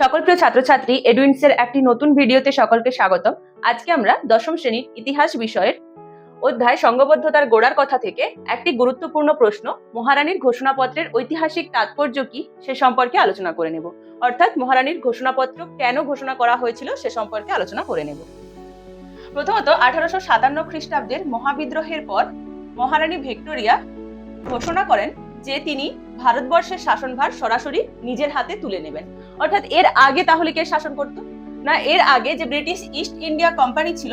সকল প্রিয় ছাত্রছাত্রী এডুইন্সের একটি নতুন ভিডিওতে সকলকে স্বাগতম। আজকে আমরা দশম শ্রেণির ইতিহাস বিষয়ের অধ্যায় সংঘবদ্ধতার গোড়ার কথা থেকে একটি গুরুত্বপূর্ণ প্রশ্ন, মহারানীর ঘোষণাপত্রের ঐতিহাসিক তাৎপর্য কি সে সম্পর্কে আলোচনা করে নেব। অর্থাৎ মহারানীর ঘোষণাপত্র কেন ঘোষণা করা হয়েছিল সে সম্পর্কে আলোচনা করে নেব। প্রথমত, আঠারোশো সাতান্ন খ্রিস্টাব্দের মহাবিদ্রোহের পর মহারানী ভিক্টোরিয়া ঘোষণা করেন যে তিনি ভারতবর্ষের শাসনভার সরাসরি নিজের হাতে তুলে নেবেন। অর্থাৎ এর আগে তাহলে কে শাসন করত? না, এর আগে যে ব্রিটিশ ইস্ট ইন্ডিয়া কোম্পানি ছিল,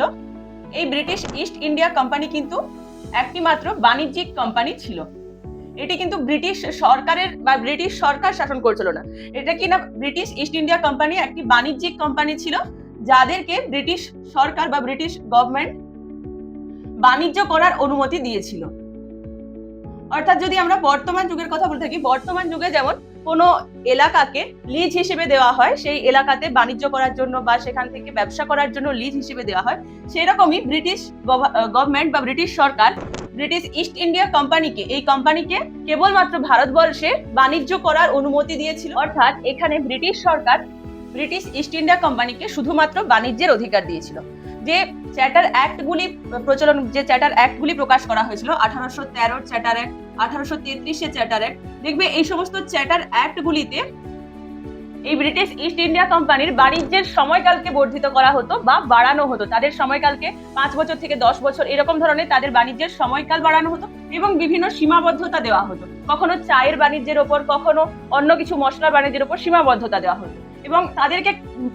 এই ব্রিটিশ ইস্ট ইন্ডিয়া কোম্পানি কিন্তু একটি মাত্র বাণিজ্যিক কোম্পানি ছিল। এটি কিন্তু ব্রিটিশ সরকারের বা ব্রিটিশ সরকার শাসন করছিল না। এটা কি না ব্রিটিশ ইস্ট ইন্ডিয়া কোম্পানি একটি বাণিজ্যিক কোম্পানি ছিল, যাদেরকে ব্রিটিশ সরকার বা ব্রিটিশ গভর্নমেন্ট বাণিজ্য করার অনুমতি দিয়েছিল। অর্থাৎ যদি আমরা বর্তমান যুগের কথা বলে থাকি, বর্তমান যুগে যেমন কোনো এলাকাকে লিজ হিসেবে দেওয়া হয়, সেই এলাকাতে বাণিজ্য করার জন্য বা সেখান থেকে ব্যবসা করার জন্য লিজ হিসেবে দেওয়া হয়, সেরকমই ব্রিটিশ গভর্নমেন্ট বা ব্রিটিশ সরকার ব্রিটিশ ইস্ট ইন্ডিয়া কোম্পানিকে, এই কোম্পানিকে কেবলমাত্র ভারতবর্ষে বাণিজ্য করার অনুমতি দিয়েছিল। অর্থাৎ এখানে ব্রিটিশ সরকার ব্রিটিশ ইস্ট ইন্ডিয়া কোম্পানিকে শুধুমাত্র বাণিজ্যের অধিকার দিয়েছিল। যে চ্যাটার অ্যাক্টগুলি প্রচলন, যে চ্যাটার অ্যাক্টগুলি প্রকাশ করা হয়েছিল, আঠারোশো তেরোর চ্যাটার অ্যাক্ট আঠারোশো তেত্রিশে চ্যাটার অ্যাক্ট দেখবে এই সমস্ত চ্যাটার অ্যাক্টগুলিতে এই ব্রিটিশ ইস্ট ইন্ডিয়া কোম্পানির বাণিজ্যের সময়কালকে বর্ধিত করা হতো বা বাড়ানো হতো। তাদের সময়কালকে পাঁচ বছর থেকে দশ বছর এরকম ধরনের তাদের বাণিজ্যের সময়কাল বাড়ানো হতো এবং বিভিন্ন সীমাবদ্ধতা দেওয়া হতো। কখনো চায়ের বাণিজ্যের ওপর, কখনো অন্য কিছু মশলার বাণিজ্যের ওপর সীমাবদ্ধতা দেওয়া হতো। এবং তাদেরকে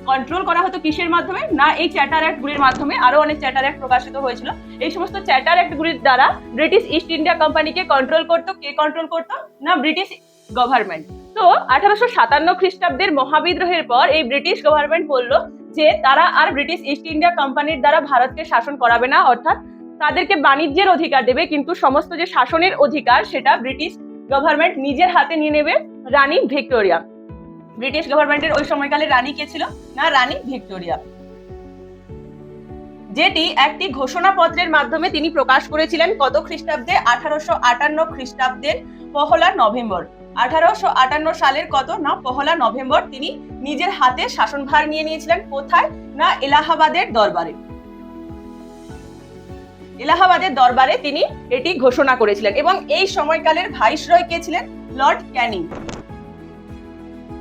কন্ট্রোল করা হতো কিসের মাধ্যমে? না, এই চ্যাটার অ্যাক্টগুলির মাধ্যমে আরও অনেক চ্যাটার অ্যাক্ট প্রকাশিত হয়েছিল। এই সমস্ত চ্যাটার অ্যাক্টগুলির দ্বারা ব্রিটিশ ইস্ট ইন্ডিয়া কোম্পানিকে কন্ট্রোল করতো। কে কন্ট্রোল করতো? না ব্রিটিশ গভর্নমেন্ট তো আঠারোশো সাতান্ন খ্রিস্টাব্দের মহাবিদ্রোহের পর এই ব্রিটিশ গভর্নমেন্ট বলল যে, তারা আর ব্রিটিশ ইস্ট ইন্ডিয়া কোম্পানির দ্বারা ভারতকে শাসন করাবে না, অর্থাৎ তাদেরকে বাণিজ্যের অধিকার দেবে, কিন্তু সমস্ত যে শাসনের অধিকার, সেটা ব্রিটিশ গভর্নমেন্ট নিজের হাতে নিয়ে নেবে, রানী ভিক্টোরিয়া। ব্রিটিশ গভর্নমেন্টের ওই সময়কালে রানী কে ছিল? না, রানী ভিক্টোরিয়া। যেটি একটি ঘোষণাপত্রের মাধ্যমে তিনি প্রকাশ করেছিলেন কত খ্রিস্টাব্দে? আঠারোশো আটান্ন খ্রিস্টাব্দের পহলা নভেম্বর। আঠারোশো আটান্ন সালের কত? না, পহলা নভেম্বর তিনি নিজের হাতে শাসনভার নিয়ে নিয়েছিলেন। কোথায়? না, এলাহাবাদের দরবারে। এলাহাবাদের দরবারে তিনি এটি ঘোষণা করেছিলেন। এবং এই সময়কালের ভাইসরয় কে ছিলেন? লর্ড ক্যানিং।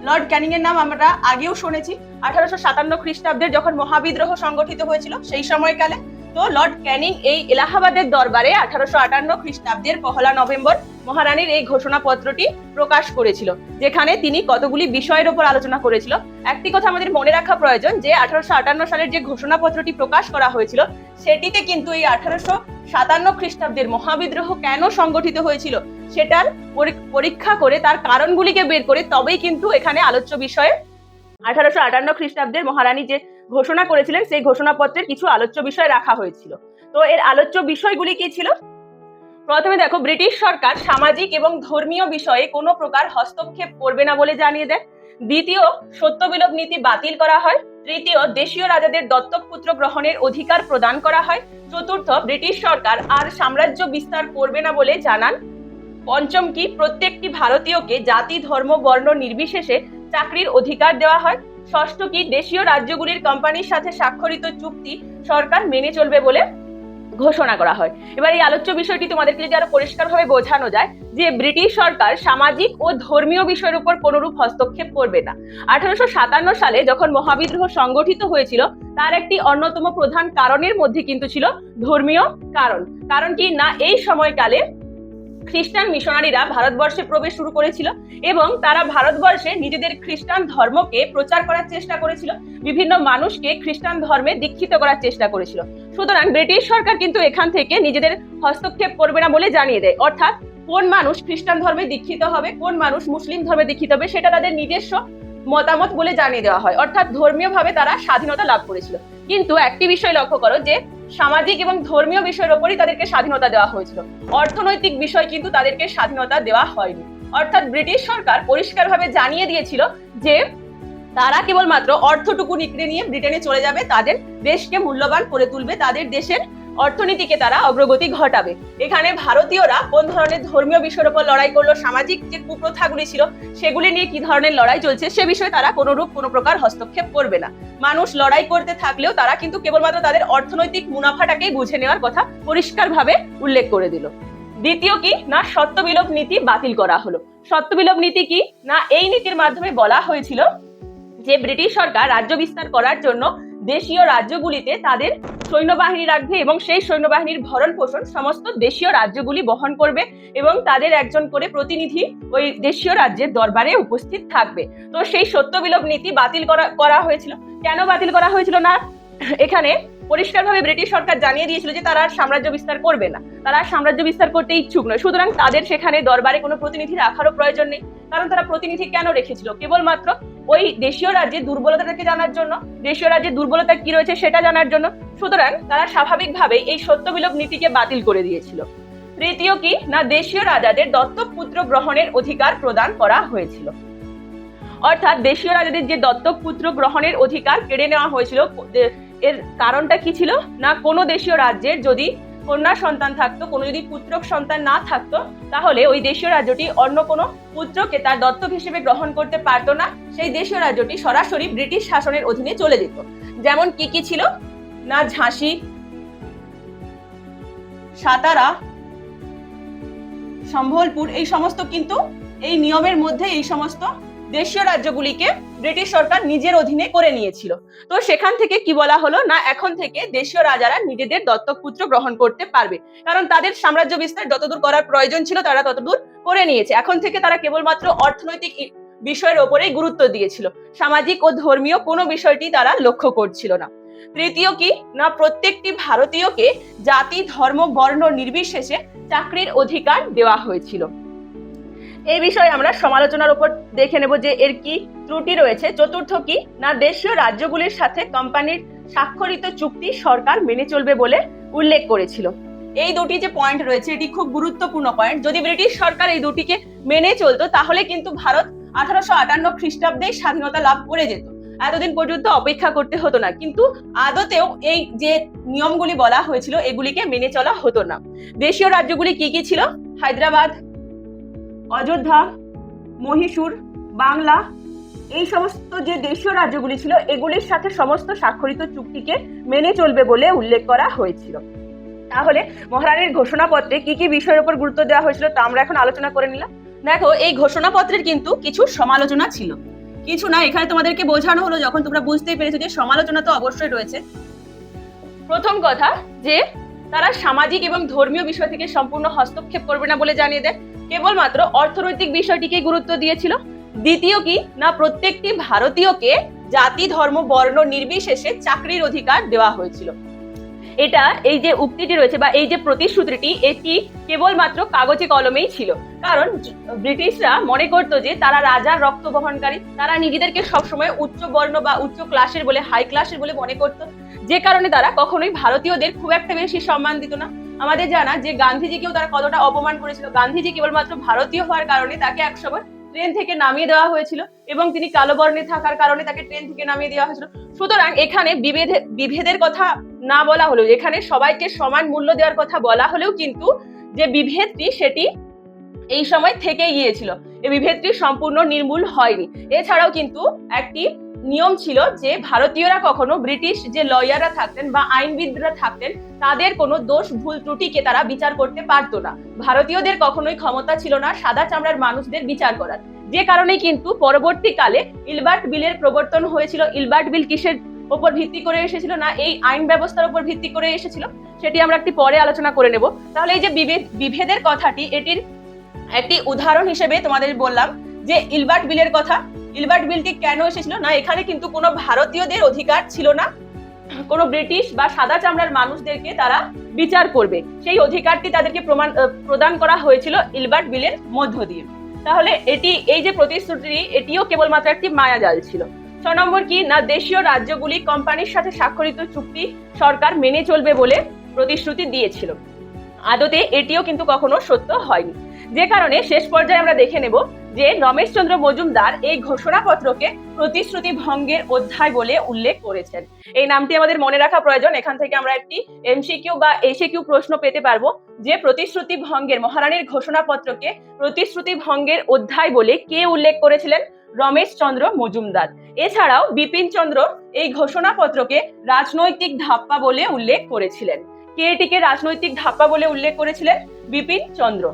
লর্ড ক্যানিং এর নাম আমরা আগেও শুনেছি। আঠারোশো সাতান্ন খ্রিস্টাব্দে যখন মহাবিদ্রোহ সংগঠিত হয়েছিল, সেই সময়কালে, তো লর্ড ক্যানিং এই এলাহাবাদের দরবারে আঠারোশো আটান্ন খ্রিস্টাব্দের পহলা নভেম্বর মহারানীর এই ঘোষণাপত্রটি প্রকাশ করেছিল, যেখানে তিনি কতগুলি বিষয়ের উপর আলোচনা করেছিল। একটি কথা আমাদের মনে রাখা প্রয়োজন, যে আঠারোশো আটান্ন সালের যে ঘোষণাপত্রটি প্রকাশ করা হয়েছিল, সেটিতে কিন্তু এই আঠারোশো সাতান্ন খ্রিস্টাব্দের মহাবিদ্রোহ কেন সংগঠিত হয়েছিল, সেটার পরীক্ষা করে, তার কারণগুলিকে বের করে তবেই কিন্তু এখানে আলোচ্য বিষয়ে আঠারোশো আটান্ন খ্রিস্টাব্দের মহারানী যে ঘোষণা করেছিলেন, সেই ঘোষণাপত্রের কিছু আলোচ্য বিষয় রাখা হয়েছিল। তো এর আলোচ্য বিষয়গুলি কি ছিল? প্রথমে দেখো, ব্রিটিশ সরকার সামাজিক এবং ধর্মীয় বিষয়ে কোনো প্রকার হস্তক্ষেপ করবে না বলে জানিয়ে দেয় দ্বিতীয় সত্যবিলোপ নীতি বাতিল করা হয়। তৃতীয়, দেশীয় রাজাদের দত্তক পুত্র গ্রহণের অধিকার প্রদান করা হয়। চতুর্থ, ব্রিটিশ সরকার আর সাম্রাজ্য বিস্তার করবে না বলে জানান। পঞ্চম কি, প্রত্যেকটি ভারতীয়কে জাতি, ধর্ম, বর্ণ নির্বিশেষে চাকরির অধিকার দেওয়া হয়। ষষ্ঠ কি, দেশীয় রাজ্যগুলির কোম্পানির সাথে স্বাক্ষরিত চুক্তি সরকার মেনে চলবে বলে ঘোষণা করা হয়। এবার এই আলোচ্য বিষয়টি তোমাদেরকে যদি আরও পরিষ্কারভাবে বোঝানো যায়, যে ব্রিটিশ সরকার সামাজিক ও ধর্মীয় বিষয়ের উপর কোনরূপ হস্তক্ষেপ করবে না। আঠারোশো সাতান্ন সালে যখন মহাবিদ্রোহ সংগঠিত হয়েছিল, তার একটি অন্যতম প্রধান কারণের মধ্যে কিন্তু ছিল ধর্মীয় কারণ। কারণ কি? না এই সময়কালে খ্রিস্টান মিশনারিরা ভারতবর্ষে প্রবেশ শুরু করেছিল এবং তারা ভারতবর্ষে নিজেদের খ্রিস্টান ধর্মকে প্রচার করার চেষ্টা করেছিল, বিভিন্ন মানুষকে খ্রিস্টান ধর্মে দীক্ষিত করার চেষ্টা করেছিল। সুতরাং ব্রিটিশ সরকার কিন্তু এখান থেকে নিজেদের হস্তক্ষেপ করবে না বলে জানিয়ে দেয়। অর্থাৎ কোন মানুষ খ্রিস্টান ধর্মে দীক্ষিত হবে, কোন মানুষ মুসলিম ধর্মে দীক্ষিত হবে সেটা তাদের নিজস্ব মতামত বলে জানিয়ে দেওয়া হয়। অর্থাৎ ধর্মীয়ভাবে তারা স্বাধীনতা লাভ করেছিল। কিন্তু একটি বিষয় লক্ষ্য করো যে সামাজিক এবং ধর্মীয় বিষয়ের ওপরই তাদেরকে স্বাধীনতা দেওয়া হয়েছিল। অর্থনৈতিক বিষয় কিন্তু তাদেরকে স্বাধীনতা দেওয়া হয়নি। অর্থাৎ ব্রিটিশ সরকার পরিষ্কারভাবে জানিয়ে দিয়েছিল যে, তারা কেবলমাত্র অর্থটুকু নিকড়ে নিয়ে ব্রিটেনে চলে যাবে, তাদের দেশকে মূল্যবান করে তুলবে, তাদের দেশের অর্থনীতিকে তারা অগ্রগতি ঘটাবে। এখানে ভারতীয়রা কোন ধরনের ধর্মীয় বিষয়ের উপর লড়াই করল, সামাজিক যে কুপ্রথাগুলি ছিল, সেগুলি নিয়ে কি ধরনের লড়াই চলছে, সে বিষয়ে তারা কোনো রূপ কোনো প্রকার হস্তক্ষেপ করবে না। মানুষ লড়াই করতে থাকলেও তারা কিন্তু কেবলমাত্র তাদের অর্থনৈতিক মুনাফাটাকেই বুঝে নেওয়ার কথা পরিষ্কারভাবে উল্লেখ করে দিল। দ্বিতীয় কি? না সত্য বিলোপ নীতি বাতিল করা হলো। সত্য বিলোপ নীতি কি? না এই নীতির মাধ্যমে বলা হয়েছিল যে ব্রিটিশ সরকার রাজ্য বিস্তার করার জন্য দেশীয় রাজ্যগুলিতে তাদের সৈন্যবাহিনী রাখবে এবং সেই সৈন্যবাহিনীর ভরণ পোষণ সমস্ত দেশীয় রাজ্যগুলি বহন করবে এবং তাদের একজন করে প্রতিনিধি ওই দেশীয় রাজ্যের দরবারে উপস্থিত থাকবে। তো সেই সত্য বিলোপ নীতি বাতিল করা করা হয়েছিল। কেন বাতিল করা হয়েছিল না? এখানে পরিষ্কারভাবে ব্রিটিশ সরকার জানিয়ে দিয়েছিল যে তারা আর সাম্রাজ্য বিস্তার করবে না। তারা সাম্রাজ্য বিস্তার করতে ইচ্ছুক নয়। সুতরাং তাদের সেখানে দরবারে কোনো প্রতিনিধি রাখারও প্রয়োজন নেই। কারণ তারা প্রতিনিধি কেন রেখেছিল? কেবলমাত্র ওই দেশীয় রাজ্যের দুর্বলতাটাকে জানার জন্য, দেশীয় রাজ্যের দুর্বলতা কি রয়েছে সেটা জানার জন্য, সুতরাং তারা স্বাভাবিকভাবে এই সত্য বিলোপ নীতিকে বাতিল করে দিয়েছিল। তৃতীয় কি? না, দেশীয় রাজাদের দত্তক পুত্র গ্রহণের অধিকার প্রদান করা হয়েছিল। অর্থাৎ দেশীয় রাজাদের যে দত্তক পুত্র গ্রহণের অধিকার কেড়ে নেওয়া হয়েছিল, এর কারণটা কি ছিল? না, কোনো দেশীয় রাজ্যের যদি কন্যা সন্তান থাকতো, কোনো যদি পুত্রক সন্তান না থাকতো, তাহলে ওই দেশীয় রাজ্যটি অন্য কোনো পুত্রকে তার দত্তক হিসেবে গ্রহণ করতে পারতো না। সেই দেশীয় রাজ্যটি সরাসরি ব্রিটিশ শাসনের অধীনে চলে যেত। যেমন কি কি ছিল? না ঝাঁসি, সাতারা, সম্বলপুর, এই সমস্ত কিন্তু এই নিয়মের মধ্যে এই সমস্ত দেশীয় রাজ্যগুলিকে ব্রিটিশ সরকার নিজের অধীনে করে নিয়েছিল। তো সেখান থেকে কি বলা হলো? না, এখন থেকে দেশীয় রাজারা নিজেদের দত্তক পুত্র গ্রহণ করতে পারবে। কারণ তাদের সাম্রাজ্য বিস্তার যতদূর করার প্রয়োজন ছিল, তারা ততদূর করে নিয়েছে। এখন থেকে তারা কেবলমাত্র অর্থনৈতিক বিষয়ের ওপরেই গুরুত্ব দিয়েছিল। সামাজিক ও ধর্মীয় কোনো বিষয়টি তারা লক্ষ্য করছিল না। তৃতীয় কি? না, প্রত্যেকটি ভারতীয়কে জাতি, ধর্ম, বর্ণ নির্বিশেষে চাকরির অধিকার দেওয়া হয়েছিল। এই বিষয়ে আমরা সমালোচনার উপর দেখে নেব যে এর কি ত্রুটি রয়েছে। চতুর্থ কি? না, দেশীয় রাজ্যগুলির সাথে কোম্পানির স্বাক্ষরিত চুক্তি সরকার মেনে চলবে বলে উল্লেখ করেছিল। এই দুটি যে পয়েন্ট রয়েছে, এটি খুব গুরুত্বপূর্ণ পয়েন্ট যদি ব্রিটিশ সরকার এই দুটিকে মেনে চলতো, তাহলে কিন্তু ভারত আঠারোশো আটান্ন খ্রিস্টাব্দে স্বাধীনতা লাভ করে যেত। এতদিন পর্যন্ত অপেক্ষা করতে হতো না, কিন্তু আদতেও এই যে নিয়মগুলি বলা হয়েছিল, এগুলিকে মেনে চলা হতো না। দেশীয় রাজ্যগুলি কি কি ছিল? হায়দ্রাবাদ অযোধ্যা, মহীশূর, বাংলা, এই সমস্ত যে দেশীয় রাজ্যগুলি ছিল, এগুলির সাথে সমস্ত স্বাক্ষরিত চুক্তিকে মেনে চলবে বলে উল্লেখ করা হয়েছিল। তাহলে মহারানীর ঘোষণাপত্রে কি কি বিষয়ের উপর গুরুত্ব দেওয়া হয়েছিল তা আমরা এখন আলোচনা করে নিলাম। দেখো, এই ঘোষণাপত্রের কিন্তু কিছু সমালোচনা ছিল। কিছু না, এখানে তোমাদেরকে বোঝানো হলো যখন তোমরা বুঝতেই পেরেছ যে সমালোচনা তো অবশ্যই রয়েছে। প্রথম কথা যে, তারা সামাজিক এবং ধর্মীয় বিষয় থেকে সম্পূর্ণ হস্তক্ষেপ করবে না বলে জানিয়ে দেয়। কেবলমাত্র অর্থনৈতিক বিষয়টিকে গুরুত্ব দিয়েছিল। দ্বিতীয় কি? না, প্রত্যেকটি ভারতীয়কে জাতি, ধর্ম, বর্ণ নির্বিশেষে চাকরির অধিকার দেওয়া হয়েছিল। এটা এই যে উক্তিটি রয়েছে বা এই যে প্রতিশ্রুতিটি, এটি কেবলমাত্র কাগজে কলমেই ছিল। কারণ ব্রিটিশরা মনে করতো যে তারা রাজার রক্ত বহনকারী, তারা নিজেদেরকে সবসময় উচ্চ বর্ণ বা উচ্চ ক্লাসের বলে হাই ক্লাসের বলে মনে করতো। যে কারণে তারা কখনোই ভারতীয়দের খুব একটা বেশি সম্মান দিত না। আমাদের জানা যে গান্ধীজিকেও তারা কতটা অপমান করেছিল। গান্ধীজি কেবলমাত্র ভারতীয় হওয়ার কারণে তাকে একসময় ট্রেন থেকে নামিয়ে দেওয়া হয়েছিল এবং তিনি কালো বর্ণে থাকার কারণে তাকে ট্রেন থেকে নামিয়ে দেওয়া হয়েছিল। সুতরাং এখানে বিভেদে, বিভেদের কথা না বলা হলেও, এখানে সবাইকে সমান মূল্য দেওয়ার কথা বলা হলেও কিন্তু যে বিভেদটি সেটি এই সময় থেকে গিয়েছিল। এই বিভেদটি সম্পূর্ণ নির্মূল হয়নি। এছাড়াও কিন্তু একটি নিয়ম ছিল যে ভারতীয়রা কখনো ব্রিটিশ যে লয়াররা থাকতেন বা আইনবিদরা থাকতেন, তাদের কোনো দোষ, ভুল ত্রুটিকে তারা বিচার করতে পারতো না। ভারতীয়দের কখনোই ক্ষমতা ছিল না সাদা চামড়ার মানুষদের বিচার করার। যে কারণে কিন্তু পরবর্তীকালে ইলবার্ট বিলের প্রবর্তন হয়েছিল। ইলবার্ট বিল কিসের ওপর ভিত্তি করে এসেছিল না এই আইন ব্যবস্থার উপর ভিত্তি করে এসেছিল, সেটি আমরা একটি পরে আলোচনা করে নেব। তাহলে এই যে বিভেদ বিভেদের কথাটি, এটির একটি উদাহরণ হিসেবে তোমাদের বললাম যে ইলবার্ট বিলের কথা ইলবার্ট বিলটি কেন এসেছিল? না, এখানে কিন্তু কোনো ভারতীয়দের অধিকার ছিল না। কোনো ব্রিটিশ বা সাদা চামড়ার মানুষদেরকে তারা বিচার করবে। সেই অধিকারটি তাদেরকে প্রমাণ প্রদান করা হয়েছিল ইলবার্ট বিলের মধ্য দিয়ে। তাহলে এটি, এই যে প্রতিশ্রুতি, এটিও কেবলমাত্র একটি মায়াজাল ছিল। ছ নম্বর কি? না, দেশীয় রাজ্যগুলি কোম্পানির সাথে স্বাক্ষরিত চুক্তি সরকার মেনে চলবে বলে প্রতিশ্রুতি দিয়েছিল। আদতে এটিও কিন্তু কখনো সত্য হয়নি। যে কারণে শেষ পর্যায়ে আমরা দেখে নেব যে রমেশচন্দ্র মজুমদার এই ঘোষণাপত্রকে প্রতিশ্রুতি ভঙ্গের অধ্যায় বলে উল্লেখ করেছেন। এই নামটি আমাদের মনে রাখা প্রয়োজন। এখান থেকে আমরা একটি এমসিকিউ বা এসিকিউ প্রশ্ন পেতে পারব, যে প্রতিশ্রুতি ভঙ্গের, মহারানীর ঘোষণাপত্রকে প্রতিশ্রুতি ভঙ্গের অধ্যায় বলে কে উল্লেখ করেছিলেন? রমেশ চন্দ্র মজুমদার। এছাড়াও বিপিন চন্দ্র এই ঘোষণাপত্রকে রাজনৈতিক ধাপ্পা বলে উল্লেখ করেছিলেন। কে এটিকে রাজনৈতিক ধাপ্পা বলে উল্লেখ করেছিলেন? বিপিন চন্দ্র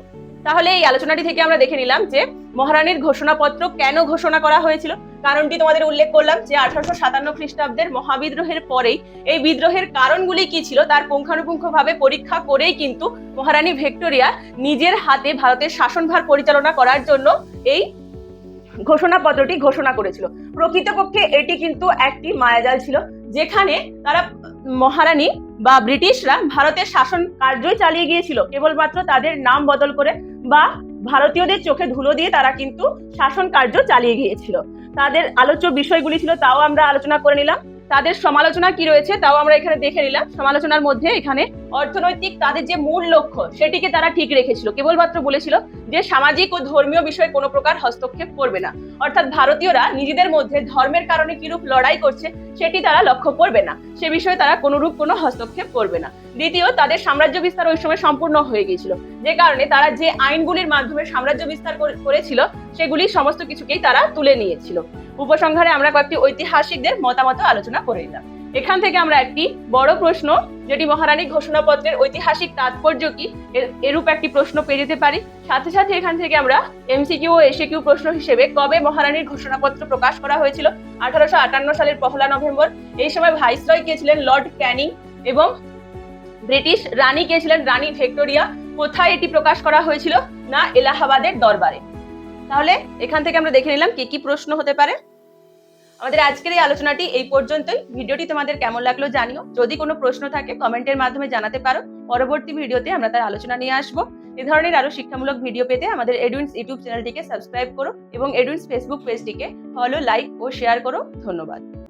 তাহলে এই আলোচনাটি থেকে আমরা দেখে নিলাম যে মহারানীর ঘোষণাপত্র কেন ঘোষণা করা হয়েছিল। কারণটি তোমাদের উল্লেখ করলাম যে আঠারোশো সাতান্ন খ্রিস্টাব্দের মহাবিদ্রোহের পরেই এই বিদ্রোহের কারণগুলি কি ছিল তার পুঙ্খানুপুঙ্খভাবে পরীক্ষা করেই কিন্তু মহারানী ভিক্টোরিয়া নিজের হাতে ভারতের শাসনভার পরিচালনা করার জন্য এই ঘোষণাপত্রটি ঘোষণা করেছিল। প্রকৃতপক্ষে এটি কিন্তু একটি মায়াজাল ছিল, যেখানে তারা মহারানী বা ব্রিটিশরা ভারতের শাসন কার্যই চালিয়ে গিয়েছিল। কেবলমাত্র তাদের নাম বদল করে বা ভারতীয়দের চোখে ধুলো দিয়ে তারা কিন্তু শাসন কার্য চালিয়ে গিয়েছিল। তাদের আলোচ্য বিষয়গুলি ছিল, তাও আমরা আলোচনা করে নিলাম। তাদের সমালোচনা কি রয়েছে, তাও আমরা এখানে দেখে নিলাম। সমালোচনার মধ্যে এখানে অর্থনৈতিক তাদের যে মূল লক্ষ্য, সেটিকে তারা ঠিক রেখেছিল। কেবলমাত্র বলেছিল যে সামাজিক ও ধর্মীয় বিষয়ে কোনো প্রকার হস্তক্ষেপ করবে না। অর্থাৎ ভারতীয়রা নিজেদের মধ্যে ধর্মের কারণে কিরূপ লড়াই করছে, সেটি তারা লক্ষ্য করবে না। সে বিষয়ে তারা কোনোরূপ কোনো হস্তক্ষেপ করবে না। দ্বিতীয়, তাদের সাম্রাজ্য বিস্তার ওই সময় সম্পূর্ণ হয়ে গিয়েছিল। যে কারণে তারা যে আইনগুলির মাধ্যমে সাম্রাজ্য বিস্তার করেছিল, সেগুলি সমস্ত কিছুকেই তারা তুলে নিয়েছিল। উপসংহারে আমরা কয়েকটি ঐতিহাসিকদের মতামত আলোচনা করে নিলাম। এখান থেকে আমরা একটি বড় প্রশ্ন, যেটি মহারানী ঘোষণাপত্রের ঐতিহাসিক তাৎপর্য কি, এর- এরূপ একটি প্রশ্ন পেয়ে যেতে পারি। সাথে সাথে এখান থেকে আমরা এমসিকিউ ও এসিকিউ প্রশ্ন হিসেবে কবে মহারানীর ঘোষণাপত্র প্রকাশ করা হয়েছিল? আঠারোশো আটান্ন সালের পহলা নভেম্বর, এই সময় ভাইসরয় কে ছিলেন লর্ড ক্যানিং এবং ব্রিটিশ রানী কে ছিলেন রানী ভিক্টোরিয়া। কোথায় এটি প্রকাশ করা হয়েছিল? না, এলাহাবাদের দরবারে। তাহলে এখান থেকে আমরা দেখে নিলাম কি কি প্রশ্ন হতে পারে। আমাদের আজকের এই আলোচনাটি এই পর্যন্তই। ভিডিওটি তোমাদের কেমন লাগল জানিও। যদি কোনো প্রশ্ন থাকে, কমেন্টের মাধ্যমে জানাতে পারো। পরবর্তী ভিডিওতে আমরা তার আলোচনা নিয়ে আসব। এ ধরনের আরও শিক্ষামূলক ভিডিও পেতে আমাদের এডুইন্স ইউটিউব চ্যানেলটিকে সাবস্ক্রাইব করো এবং এডুইন্স ফেসবুক পেজটিকে ফলো, লাইক ও শেয়ার করো। ধন্যবাদ।